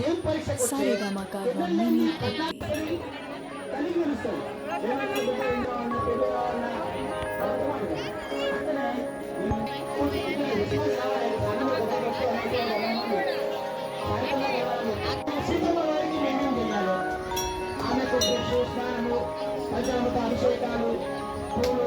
ఏం పరీక్ష కొడితే సారేగామ కార్వా మినీ భక్తి తల్లికి తెలుస్తుంది ఏమైనా బిడ్డ ఇంట్లో ఉన్నా, పెళ్ళి కావాలన్నా, అర్థమవుతుంది. అందుకనే ఈ విశ్వాసం కావాలి. అన్నం ఒక గొప్ప అన్నం ఒక అన్నం. సాయంత్రం కావాలి. సీతమ్మ వారికి మేమేం చేయాలి? ఆమెకు దిక్కు, స్నానము పంచామృత అభిషేకాలు పూలు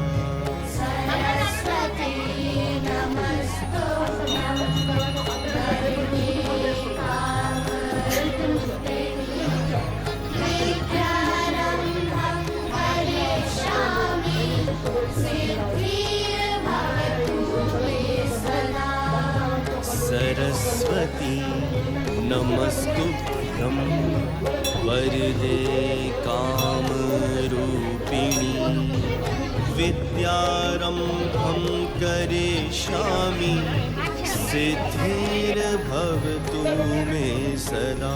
नमस्तुभ्यं वरदे कामरूपिणी। विद्यारम्भं करिष्यामि सिद्धिर्भवतु मे सदा।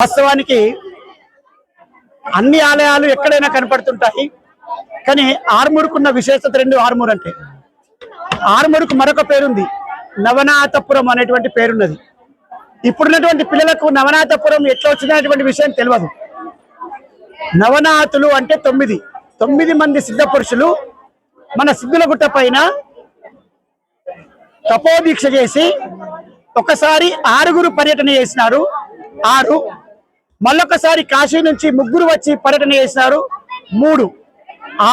వాస్తవానికి అన్ని ఆలయాలు ఎక్కడైనా కనపడుతుంటాయి. కానీ ఆర్మూరుకున్న విశేషత రెండు ఆర్మూర్ అంటే. ఆర్మూరుకు మరొక పేరుంది. నవనాథపురం అనేటువంటి పేరున్నది. ఇప్పుడున్నటువంటి పిల్లలకు నవనాథపురం ఎట్లా వచ్చినటువంటి విషయం తెలియదు నవనాథులు అంటే తొమ్మిది. తొమ్మిది మంది సిద్ధ పురుషులు మన సిద్ధులగుట్ట పైన తపోదీక్ష చేసి ఒకసారి ఆరుగురు పర్యటన చేసినారు. ఆరు మళ్ళొకసారి కాశీ నుంచి ముగ్గురు వచ్చి పర్యటన చేసినారు. మూడు.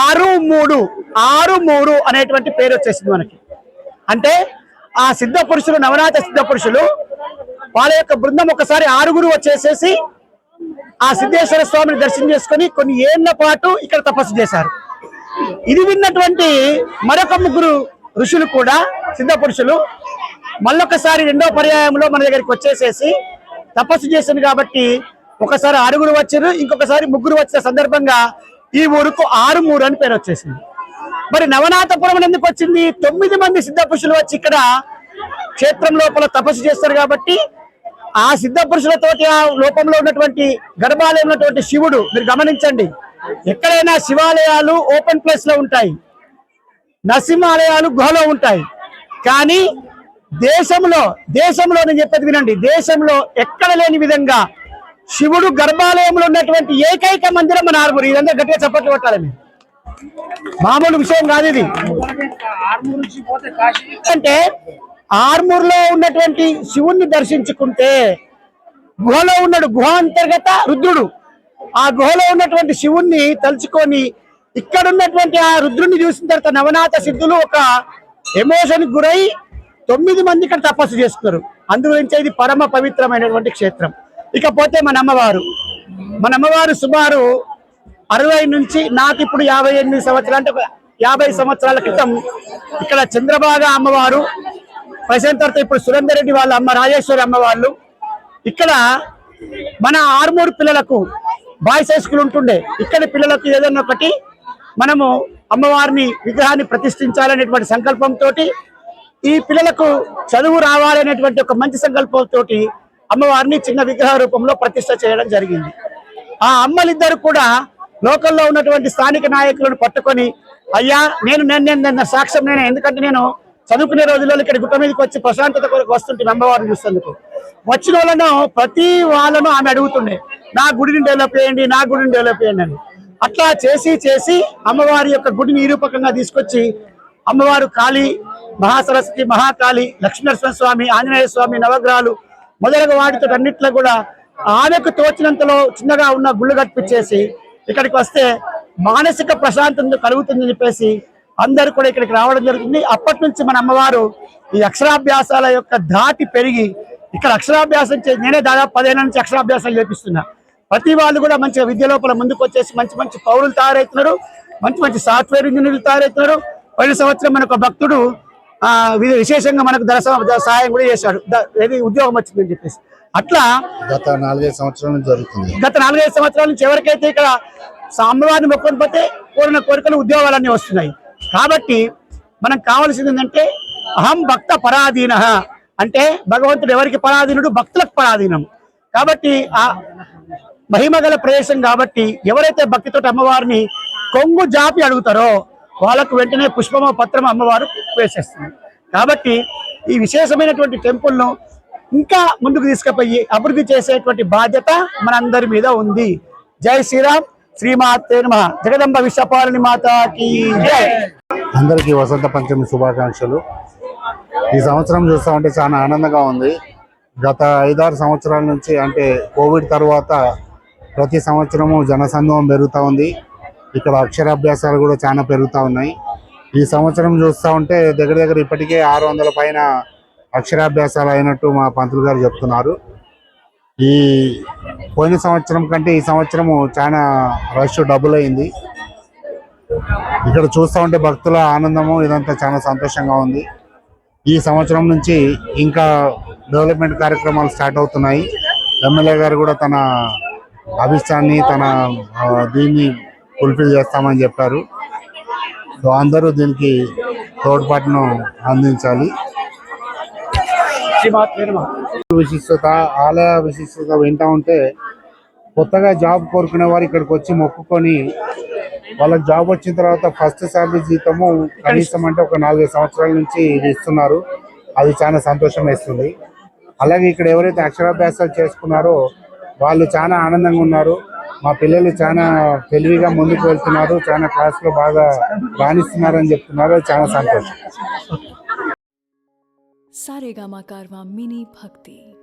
ఆరు మూడు. ఆరు మూడు అనేటువంటి పేరు వచ్చేసింది మనకి. అంటే ఆ సిద్ధ పురుషులు నవనాథ సిద్ధ పురుషులు వాళ్ళ యొక్క బృందం ఒకసారి ఆరుగురు వచ్చేసేసి ఆ సిద్ధేశ్వర స్వామిని దర్శనం చేసుకొని కొన్ని ఏళ్ళ పాటు ఇక్కడ తపస్సు చేశారు. ఇది విన్నటువంటి మరొక ముగ్గురు ఋషులు కూడా సిద్ధ పురుషులు మళ్ళొకసారి రెండో పర్యాయంలో మన దగ్గరికి వచ్చేసేసి తపస్సు చేసింది కాబట్టి ఒకసారి ఆరుగురు వచ్చారు ఇంకొకసారి ముగ్గురు వచ్చిన సందర్భంగా ఈ ఊరుకు ఆరు మూడు అని పేరు వచ్చేసింది. మరి నవనాథపురం ఎందుకు వచ్చింది? తొమ్మిది మంది సిద్ధ పురుషులు వచ్చి ఇక్కడ క్షేత్రం లోపల తపస్సు చేస్తారు కాబట్టి ఆ సిద్ధ పురుషులతోటి ఆ లోపంలో ఉన్నటువంటి గర్భాలయం ఉన్నటువంటి శివుడు మీరు గమనించండి. ఎక్కడైనా శివాలయాలు ఓపెన్ ప్లేస్లో ఉంటాయి. నరసింహాలయాలు గుహలో ఉంటాయి. కానీ దేశంలో దేశంలో నేను చెప్పేది వినండి దేశంలో ఎక్కడ లేని విధంగా శివుడు గర్భాలయంలో ఉన్నటువంటి ఏకైక మందిరం మన ఆరుగురు ఇదంతా గట్టిగా చప్పట్లు కొట్టాలి మీరు. మామూలు విషయం కాదు ఇది. అంటే ఆర్మూర్లో ఉన్నటువంటి శివుణ్ణి దర్శించుకుంటే గుహలో ఉన్నాడు గుహ అంతర్గత రుద్రుడు. ఆ గుహలో ఉన్నటువంటి శివుణ్ణి తలుచుకొని ఇక్కడ ఉన్నటువంటి ఆ రుద్రుడిని చూసిన తర్వాత నవనాథ సిద్ధులు ఒక ఎమోషన్ గురై తొమ్మిది మంది ఇక్కడ తపస్సు చేస్తున్నారు. అందుగురించి ఇది పరమ పవిత్రమైనటువంటి క్షేత్రం. ఇకపోతే మన అమ్మవారు మన అమ్మవారు సుమారు అరవై నుంచి నాకు ఇప్పుడు యాభై ఎనిమిది సంవత్సరాలు అంటే యాభై సంవత్సరాల క్రితం ఇక్కడ చంద్రబాగ అమ్మవారు ప్రజెంట్ తర్వాత ఇప్పుడు సురేందర్ రెడ్డి వాళ్ళ అమ్మ రాజేశ్వరి అమ్మ వాళ్ళు ఇక్కడ మన ఆరుమూరు పిల్లలకు బాయ్స్ హై స్కూల్ ఉంటుండే. ఇక్కడ పిల్లలకు ఏదైనా ఒకటి మనము అమ్మవారిని విగ్రహాన్ని ప్రతిష్ఠించాలనేటువంటి సంకల్పంతో ఈ పిల్లలకు చదువు రావాలనేటువంటి ఒక మంచి సంకల్పంతో అమ్మవారిని చిన్న విగ్రహ రూపంలో ప్రతిష్ట చేయడం జరిగింది. ఆ అమ్మలిద్దరు కూడా లోకల్లో ఉన్నటువంటి స్థానిక నాయకులను పట్టుకొని అయ్యా నేను నేను నేను నేను సాక్ష్యం నేనే ఎందుకంటే నేను చదువుకునే రోజుల్లో ఇక్కడ గుట్ట మీదకి వచ్చి ప్రశాంతత కొరకు వస్తుంటే అమ్మవారిని చూసేందుకు వచ్చిన వాళ్ళను ప్రతి వాళ్ళను ఆమె అడుగుతుండే నా గుడిని డెవలప్ చేయండి నా గుడిని డెవలప్ చేయండి అని. అట్లా చేసి చేసి అమ్మవారి యొక్క గుడిని నిరూపకంగా తీసుకొచ్చి అమ్మవారు కాళీ మహాసరస్వతి మహాకాళి లక్ష్మీనరసింహ స్వామి ఆంజనేయ స్వామి నవగ్రహాలు మొదలగు వాటితో అన్నిట్లో కూడా ఆమెకు తోచినంతలో చిన్నగా ఉన్న గుళ్ళు కట్టించేసి ఇక్కడికి వస్తే మానసిక ప్రశాంతత కలుగుతుందని చెప్పేసి అందరూ కూడా ఇక్కడికి రావడం జరుగుతుంది. అప్పటి నుంచి మన అమ్మవారు ఈ అక్షరాభ్యాసాల యొక్క ధాటి పెరిగి ఇక్కడ అక్షరాభ్యాసం చే నేనే దాదాపు పదిహేను నుంచి అక్షరాభ్యాసాలు చేపిస్తున్నా. ప్రతి వాళ్ళు కూడా మంచిగా విద్య లోపల ముందుకు వచ్చేసి మంచి మంచి పౌరులు తయారవుతున్నారు మంచి మంచి సాఫ్ట్వేర్ ఇంజనీర్లు తయారవుతున్నారు పోయిన సంవత్సరం మనకు ఒక భక్తుడు విశేషంగా మనకు ధర సహ- ధర సహాయం కూడా చేశాడు. ఏది ఉద్యోగం వచ్చిందని చెప్పేసి. అట్లా గత నాలుగైదు సంవత్సరాల నుంచి జరుగుతుంది. గత నాలుగైదు సంవత్సరాల నుంచి ఎవరికైతే ఇక్కడ అమ్మవారిని మొక్కుని పోతే కోరిన కోరికలు ఉద్యోగాలన్నీ వస్తున్నాయి. కాబట్టి మనకు కావాల్సింది ఏంటంటే అహం భక్త పరాధీన అంటే భగవంతుడు ఎవరికి పరాధీనుడు? భక్తులకు పరాధీనం. కాబట్టి ఆ మహిమగల ప్రదేశం కాబట్టి ఎవరైతే భక్తితో అమ్మవారిని కొంగు జాపి అడుగుతారో వాళ్ళకు వెంటనే పుష్పమ పత్రం అమ్మవారు వేసేస్తుంది కాబట్టి ఈ విశేషమైనటువంటి టెంపుల్ను ఇంకా ముందుకు తీసుకుపోయి అభివృద్ధి చేసేటువంటి బాధ్యత మనందరి మీద ఉంది. జై శ్రీరామ్ శ్రీమాతే నమ. జగదంబ విశ్వపాలని మాతకి జై. అందరికీ వసంత పంచమి శుభాకాంక్షలు. ఈ సంవత్సరం చూస్తా ఉంటే చాలా ఆనందంగా ఉంది. గత ఐదారు సంవత్సరాల నుంచి అంటే కోవిడ్ తర్వాత ప్రతి సంవత్సరము జనసంఘం పెరుగుతూ ఉంది. ఇక్కడ అక్షరాభ్యాసాలు కూడా చాలా పెరుగుతూ ఉన్నాయి. ఈ సంవత్సరం చూస్తూ ఉంటే దగ్గర దగ్గర ఇప్పటికే ఆరు వందల పైన అక్షరాభ్యాసాలు అయినట్టు మా పంతులు గారు చెప్తున్నారు. ఈ పోయిన సంవత్సరం కంటే ఈ సంవత్సరము చాలా రష్ డబుల్ అయింది. ఇక్కడ చూస్తూ ఉంటే భక్తుల ఆనందము ఇదంతా చాలా సంతోషంగా ఉంది. ఈ సంవత్సరం నుంచి ఇంకా డెవలప్మెంట్ కార్యక్రమాలు స్టార్ట్ అవుతున్నాయి. ఎమ్మెల్యే గారు కూడా తన అభిష్టాన్ని తన దీన్ని ఫుల్ఫిల్ చేస్తామని చెప్పారు. సో అందరూ దీనికి తోడ్పాటును అందించాలి. విశిష్టత ఆలయ విశిష్టత వింటా ఉంటే కొత్తగా జాబ్ కోరుకునే వారు ఇక్కడికి వచ్చి మొక్కుకొని వాళ్ళకి జాబ్ వచ్చిన తర్వాత ఫస్ట్ శాలరీ జీతము కనీసం అంటే ఒక నాలుగైదు సంవత్సరాల నుంచి ఇది ఇస్తున్నారు. అది చాలా సంతోషం వేస్తుంది. అలాగే ఇక్కడ ఎవరైతే అక్షరాభ్యాసాలు చేసుకున్నారో వాళ్ళు చాలా ఆనందంగా ఉన్నారు. మా పిల్లలు చాలా తెలివిగా ముందుకు వెళ్తున్నారు చాలా క్లాస్లో బాగా రాణిస్తున్నారని చెప్తున్నారు చాలా సంతోషం. సరేగా మా కార్వా మినీ భక్తి.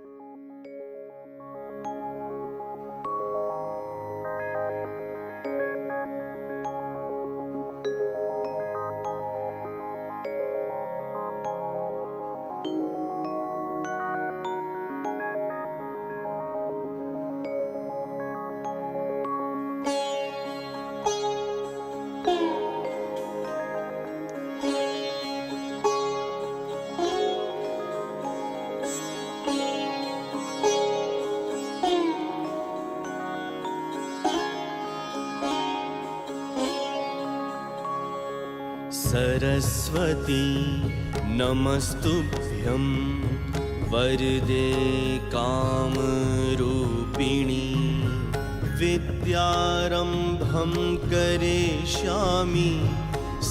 सरस्वती नमस्तुभ्यं वरदे कामरूपिणी विद्यारम्भं करिष्यामि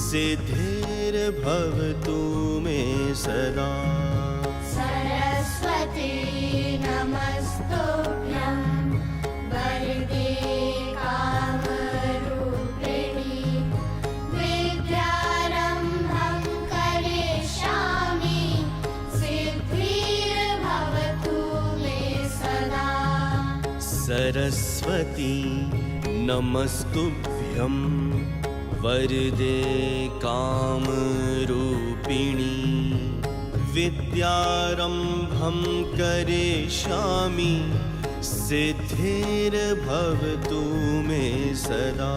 सिद्धिर्भवतु मे सदा। सरस्वती नमस्तुभ्यं सरस्वती नमस्तुभ्यं वरदे कामरूपिणी विद्यारम्भं करिष्यामि सिद्धिर्भवतु मे सदा।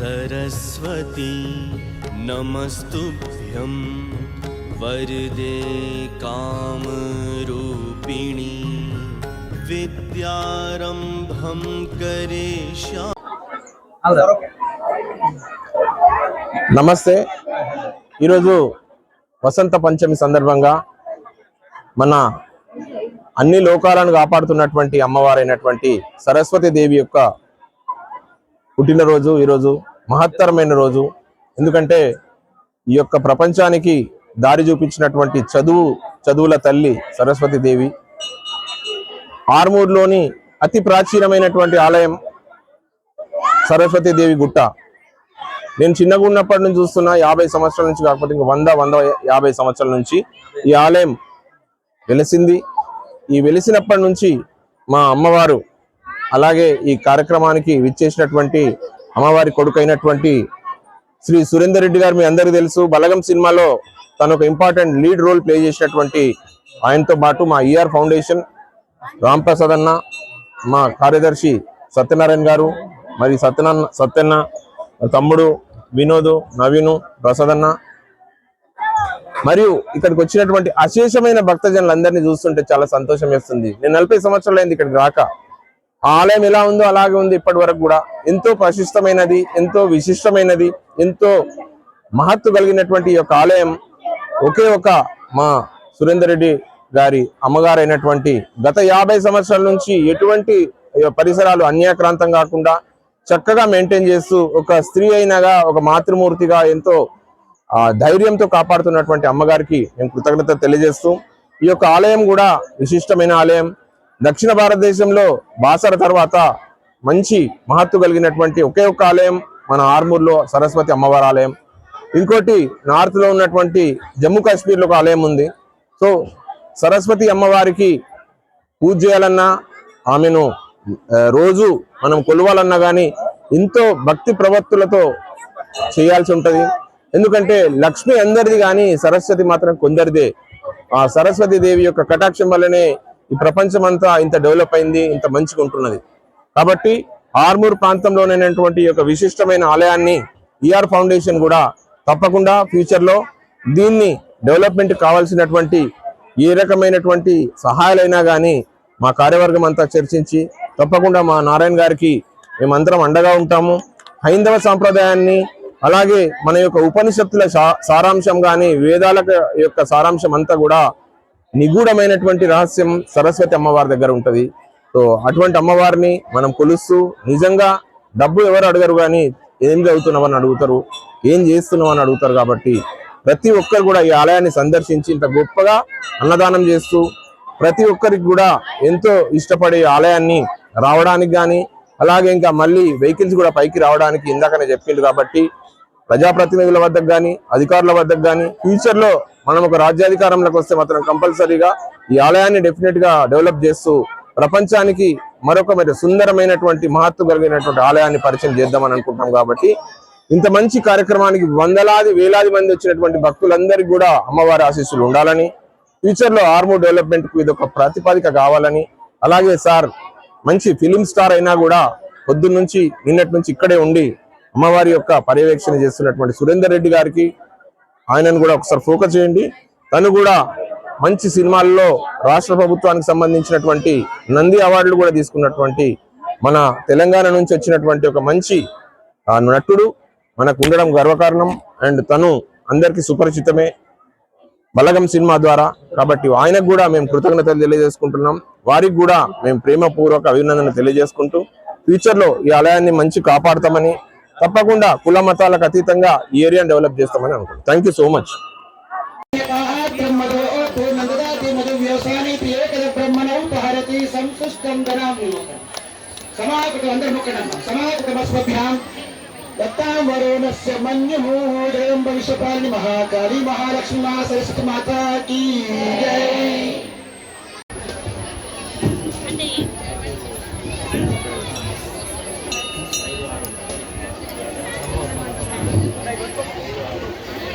सरस्वती नमस्तुभ्यं वरदे कामरूपिणी विद्यारम्भं करिष्यामि నమస్తే ఈరోజు వసంత పంచమి సందర్భంగా మన అన్ని లోకాలను కాపాడుతున్నటువంటి అమ్మవారైనటువంటి సరస్వతి దేవి యొక్క పుట్టినరోజు ఈరోజు మహత్తరమైన రోజు. ఎందుకంటే ఈ యొక్క ప్రపంచానికి దారి చూపించినటువంటి చదువు చదువుల తల్లి సరస్వతి దేవి ఆర్మూర్లోని అతి ప్రాచీనమైనటువంటి ఆలయం సరస్వతి దేవి గుట్ట. నేను చిన్నగా ఉన్నప్పటి నుంచి చూస్తున్న యాభై సంవత్సరాల నుంచి కాకపోతే ఇంకా వంద వంద యాభై సంవత్సరాల నుంచి ఈ ఆలయం వెలిసింది. ఈ వెలిసినప్పటి నుంచి మా అమ్మవారు అలాగే ఈ కార్యక్రమానికి విచ్చేసినటువంటి అమ్మవారి కొడుకు అయినటువంటి శ్రీ సురేందర్ రెడ్డి గారు మీ అందరికీ తెలుసు. బలగం సినిమాలో తను ఒక ఇంపార్టెంట్ లీడ్ రోల్ ప్లే చేసినటువంటి ఆయనతో పాటు మా ఈఆర్ ఫౌండేషన్ రామ్ ప్రసాద్ అన్న మా కార్యదర్శి సత్యనారాయణ గారు మరి సత్యనారాయణ సత్యన్న తమ్ముడు వినోద్ నవీను ప్రసాద్ అన్న. మరియు ఇక్కడికి వచ్చినటువంటి అశేషమైన భక్తజనులందరినీ చూస్తుంటే చాలా సంతోషం వేస్తుంది. నేను నలభై సంవత్సరాలు అయింది ఇక్కడికి రాక. ఆలయం ఎలా ఉందో అలాగే ఉంది ఇప్పటి వరకు కూడా. ఎంతో ప్రశస్తమైనది ఎంతో విశిష్టమైనది ఎంతో మహత్తు కలిగినటువంటి ఈ యొక్క ఆలయం. ఒకే ఒక మా సురేందర్ రెడ్డి గారి అమ్మగారైనటువంటి గత యాభై సంవత్సరాల నుంచి ఎటువంటి పరిసరాలు అన్యాక్రాంతం కాకుండా చక్కగా మెయింటైన్ చేస్తూ ఒక స్త్రీ అయినగా ఒక మాతృమూర్తిగా ఎంతో ధైర్యంతో కాపాడుతున్నటువంటి అమ్మగారికి మేము కృతజ్ఞత తెలియజేస్తూ ఈ యొక్క ఆలయం కూడా విశిష్టమైన ఆలయం. దక్షిణ భారతదేశంలో బాసర తర్వాత మంచి మహత్తు కలిగినటువంటి ఒకే ఒక్క ఆలయం మన ఆర్మూర్లో సరస్వతి అమ్మవారి ఆలయం. ఇంకోటి నార్త్లో ఉన్నటువంటి జమ్మూ కాశ్మీర్లో ఒక ఆలయం ఉంది. సో సరస్వతి అమ్మవారికి పూజ చేయాలన్నా ఆమెను రోజు మనం కొలవాలన్నా కానీ ఎంతో భక్తి ప్రవత్తులతో చేయాల్సి ఉంటుంది. ఎందుకంటే లక్ష్మి అందరిది కానీ సరస్వతి మాత్రం కొందరిదే. ఆ సరస్వతి దేవి యొక్క కటాక్షం వల్లనే ఈ ప్రపంచం అంతా ఇంత డెవలప్ అయింది ఇంత మంచిగా ఉంటున్నది. కాబట్టి ఆర్మూర్ ప్రాంతంలోనైనటువంటి ఈ యొక్క విశిష్టమైన ఆలయాన్ని ఈఆర్ ఫౌండేషన్ కూడా తప్పకుండా ఫ్యూచర్లో దీన్ని డెవలప్మెంట్ కావాల్సినటువంటి ఏ రకమైనటువంటి సహాయాలైనా కానీ మా కార్యవర్గం అంతా చర్చించి తప్పకుండా మా నారాయణ గారికి మేమందరం అండగా ఉంటాము. హైందవ సాంప్రదాయాన్ని అలాగే మన యొక్క ఉపనిషత్తుల సారాంశం కానీ వేదాల యొక్క సారాంశం అంతా కూడా నిగూఢమైనటువంటి రహస్యం సరస్వతి అమ్మవారి దగ్గర ఉంటుంది. సో అటువంటి అమ్మవారిని మనం కొలుస్తూ నిజంగా డబ్బు ఎవరు అడగరు కానీ ఏం చదువుతున్నామని అడుగుతారు ఏం చేస్తున్నావు అని అడుగుతారు కాబట్టి ప్రతి ఒక్కరు కూడా ఈ ఆలయాన్ని సందర్శించి ఇంత గొప్పగా అన్నదానం చేస్తూ ప్రతి ఒక్కరికి కూడా ఎంతో ఇష్టపడే ఆలయాన్ని రావడానికి కానీ అలాగే ఇంకా మళ్ళీ వెహికల్స్ కూడా పైకి రావడానికి ఇందాకనే చెప్పిండు కాబట్టి ప్రజాప్రతినిధుల వద్దకు కానీ అధికారుల వద్దకు కానీ ఫ్యూచర్లో మనం ఒక రాజ్యాధికారంలోకి వస్తే మాత్రం కంపల్సరీగా ఈ ఆలయాన్ని డెఫినెట్గా డెవలప్ చేస్తూ ప్రపంచానికి మరొక మరి సుందరమైనటువంటి మహత్వం కలిగినటువంటి ఆలయాన్ని పరిచయం చేద్దామని అనుకుంటున్నాం కాబట్టి ఇంత మంచి కార్యక్రమానికి వందలాది వేలాది మంది వచ్చినటువంటి భక్తులందరికీ కూడా అమ్మవారి ఆశీస్సులు ఉండాలని ఫ్యూచర్లో ఆర్మూర్ డెవలప్మెంట్కు ఇది ఒక ప్రాతిపదిక కావాలని అలాగే సార్ మంచి ఫిలిం స్టార్ అయినా కూడా పొద్దున్నుంచి నిన్నటి నుంచి ఇక్కడే ఉండి అమ్మవారి యొక్క పర్యవేక్షణ చేస్తున్నటువంటి సురేందర్ రెడ్డి గారికి ఆయనను కూడా ఒకసారి ఫోకస్ చేయండి. తను కూడా మంచి సినిమాల్లో రాష్ట్ర ప్రభుత్వానికి సంబంధించినటువంటి నంది అవార్డులు కూడా తీసుకున్నటువంటి మన తెలంగాణ నుంచి వచ్చినటువంటి ఒక మంచి నటుడు. మనకు ఉండడం గర్వకారణం. అండ్ తను అందరికీ సుపరిచితమే. బలగం సినిమా ద్వారా. కాబట్టి ఆయనకు కూడా మేము కృతజ్ఞతలు తెలియజేసుకుంటున్నాం. వారికి కూడా మేము ప్రేమపూర్వక అభినందన తెలియజేసుకుంటూ ఫ్యూచర్లో ఈ ఆలయాన్ని మంచి కాపాడతామని తప్పకుండా కుల మతాలకు అతీతంగా ఈ ఏరియాను డెవలప్ చేస్తామని అనుకుంటున్నాం. థ్యాంక్ యూ సో మచ్ బ్రహ్మదో మహాలక్ష్మి మధు వ్యవసాయానికి ఏకద బ్రహ్మణం భారతి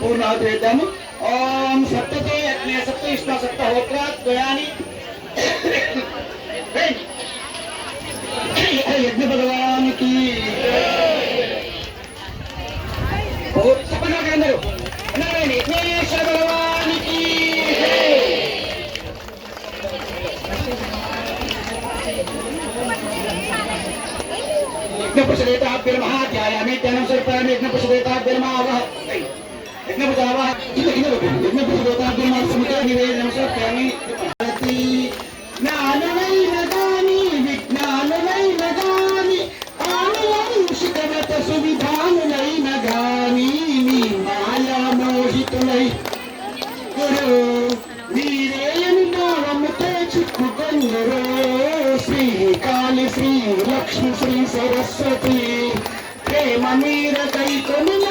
पूर्ण द्वैतम ओम सप्ततो यज्ञ सप्त इष्ट सप्त होत्रा द्वयानि यज्ञ भगवान की। और सपना के अंदर। भगवान की। यज्ञ प्रसदेता महाध्यायामी ज्ञान सर्पायण యజ్ఞపుషావహ యజ్ఞపుషదేతాభ్య నమః సముద్ర నివేదనం సర్పామి జ్ఞానమైన గాని విజ్ఞానమైన గాని ఆలయంశికమత సువిధానులైన గాని నీ మాయా మోహితులై గురు నామముతో శ్రీ కాళి శ్రీ లక్ష్మి శ్రీ సరస్వతి. ప్రేమ మీర కైకొనినారా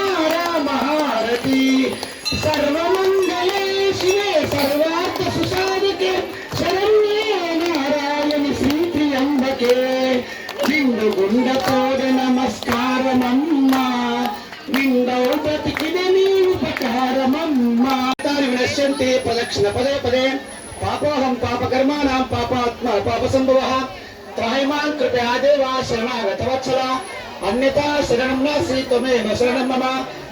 సర్వమంగళే శివే సర్వార్థ సుసాధికే శరణ్యే నారాయణి శ్రీ త్రియంబకే నిండు బ్రతికిన నీ ఉపకారమమ్మా తాని ప్రదక్షిణ పదే పదే. పాపోహం పాపకర్మాణం పాపాత్మ పాపసంభవ. సంభవ త్రాహిమాన్ కృపయా దేవా శరణాగత వత్సల. అన్యతా శరణం నాసి త్వమేవ శరణం మమ.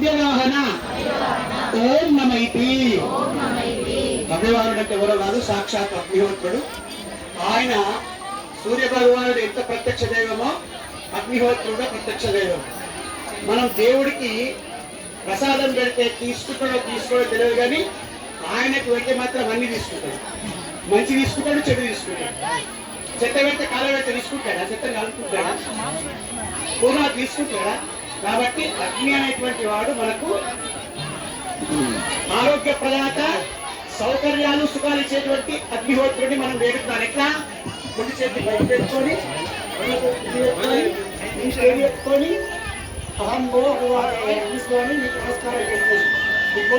మే ఓం నమైతి. హవ్యవాహనుడు అంటే ఎవరో కాదు సాక్షాత్ అగ్నిహోత్రుడు. ఆయన సూర్య భగవానుడు ఎంత ప్రత్యక్ష దైవమో అగ్నిహోత్రుడు ప్రత్యక్ష దైవం. మనం దేవుడికి ప్రసాదం పెడితే తీసుకుంటాడో తీసుకోడో తెలియదు కానీ ఆయనకు పెడితే మాత్రం అన్ని తీసుకుంటాడు. మంచి తీసుకుంటాడు చెడు తీసుకుంటాడు. చెత్త పెడితే కాల పెడితే తీసుకుంటాడా? చెత్త కలుపుకుంటాడా పూర్ణ తీసుకుంటాడా? కాబట్టి అగ్ని అనేటువంటి వాడు మనకు ఆరోగ్య ప్రదాత సౌకర్యాలు సుఖాలు ఇచ్చేటువంటి అగ్నిహోత్రుడిని మనం వేడుకున్నాం. ఎట్లా? ముందు చేతి బయట పెట్టుకొని పెట్టుకొని, ఈ అహం తీసుకొని మీకు నమస్కారం